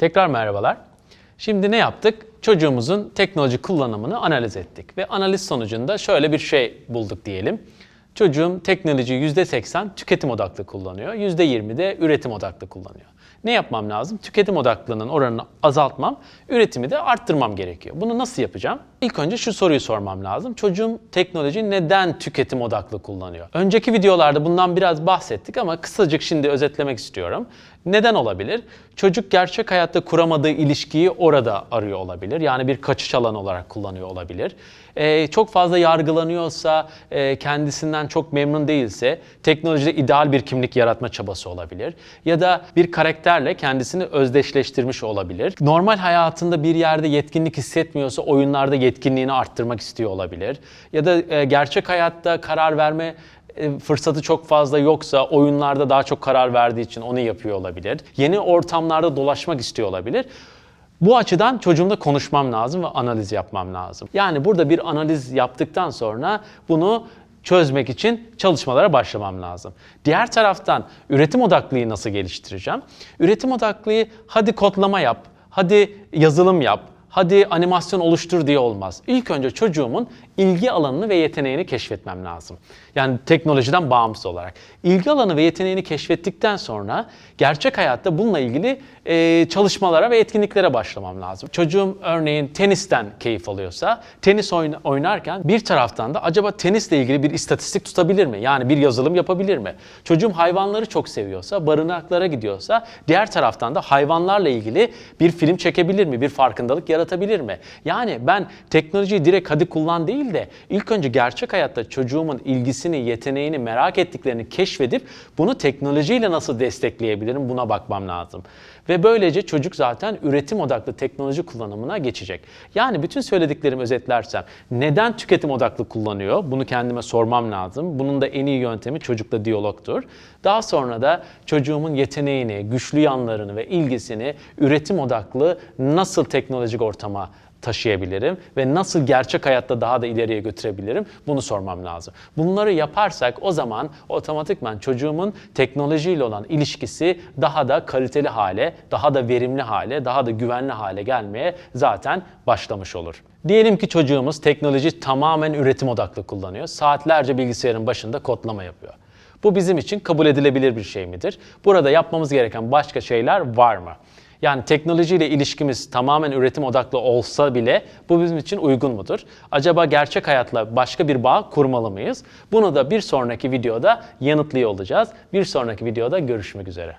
Tekrar merhabalar. Şimdi ne yaptık? Çocuğumuzun teknoloji kullanımını analiz ettik ve analiz sonucunda şöyle bir şey bulduk diyelim. Çocuğum teknolojiyi %80 tüketim odaklı kullanıyor, %20 de üretim odaklı kullanıyor. Ne yapmam lazım? Tüketim odaklılığının oranını azaltmam, üretimi de arttırmam gerekiyor. Bunu nasıl yapacağım? İlk önce şu soruyu sormam lazım. Çocuğum teknolojiyi neden tüketim odaklı kullanıyor? Önceki videolarda bundan biraz bahsettik ama kısacık şimdi özetlemek istiyorum. Neden olabilir? Çocuk gerçek hayatta kuramadığı ilişkiyi orada arıyor olabilir. Yani bir kaçış alanı olarak kullanıyor olabilir. Ee, çok fazla yargılanıyorsa, e, kendisinden çok memnun değilse teknolojide ideal bir kimlik yaratma çabası olabilir. Ya da bir karakterle kendisini özdeşleştirmiş olabilir. Normal hayatında bir yerde yetkinlik hissetmiyorsa oyunlarda yetkinliğini arttırmak istiyor olabilir. Ya da e, gerçek hayatta karar verme e, fırsatı çok fazla yoksa oyunlarda daha çok karar verdiği için onu yapıyor olabilir. Yeni ortamlarda dolaşmak istiyor olabilir. Bu açıdan çocuğumla konuşmam lazım ve analiz yapmam lazım. Yani burada bir analiz yaptıktan sonra bunu çözmek için çalışmalara başlamam lazım. Diğer taraftan üretim odaklıyı nasıl geliştireceğim? Üretim odaklıyı hadi kodlama yap, hadi yazılım yap, hadi animasyon oluştur diye olmaz. İlk önce çocuğumun ilgi alanını ve yeteneğini keşfetmem lazım. Yani teknolojiden bağımsız olarak. İlgi alanı ve yeteneğini keşfettikten sonra gerçek hayatta bununla ilgili e, çalışmalara ve etkinliklere başlamam lazım. Çocuğum örneğin tenisten keyif alıyorsa, tenis oyna- oynarken bir taraftan da acaba tenisle ilgili bir istatistik tutabilir mi? Yani bir yazılım yapabilir mi? Çocuğum hayvanları çok seviyorsa, barınaklara gidiyorsa, diğer taraftan da hayvanlarla ilgili bir film çekebilir mi? Bir farkındalık yaratabilir mi? Yani ben teknolojiyi direkt hadi kullan değil de ilk önce gerçek hayatta çocuğumun ilgisini, yeteneğini, merak ettiklerini keşfedip bunu teknolojiyle nasıl destekleyebilirim buna bakmam lazım. Ve böylece çocuk zaten üretim odaklı teknoloji kullanımına geçecek. Yani bütün söylediklerimi özetlersem neden tüketim odaklı kullanıyor? Bunu kendime sormam lazım. Bunun da en iyi yöntemi çocukla diyalogtur. Daha sonra da çocuğumun yeteneğini, güçlü yanlarını ve ilgisini üretim odaklı nasıl teknolojik ortama taşıyabilirim ve nasıl gerçek hayatta daha da ileriye götürebilirim bunu sormam lazım. Bunları yaparsak o zaman otomatikman çocuğumun teknolojiyle olan ilişkisi daha da kaliteli hale, daha da verimli hale, daha da güvenli hale gelmeye zaten başlamış olur. Diyelim ki çocuğumuz teknoloji tamamen üretim odaklı kullanıyor. Saatlerce bilgisayarın başında kodlama yapıyor. Bu bizim için kabul edilebilir bir şey midir? Burada yapmamız gereken başka şeyler var mı? Yani teknolojiyle ilişkimiz tamamen üretim odaklı olsa bile bu bizim için uygun mudur? Acaba gerçek hayatla başka bir bağ kurmalı mıyız? Bunu da bir sonraki videoda yanıtlıyor olacağız. Bir sonraki videoda görüşmek üzere.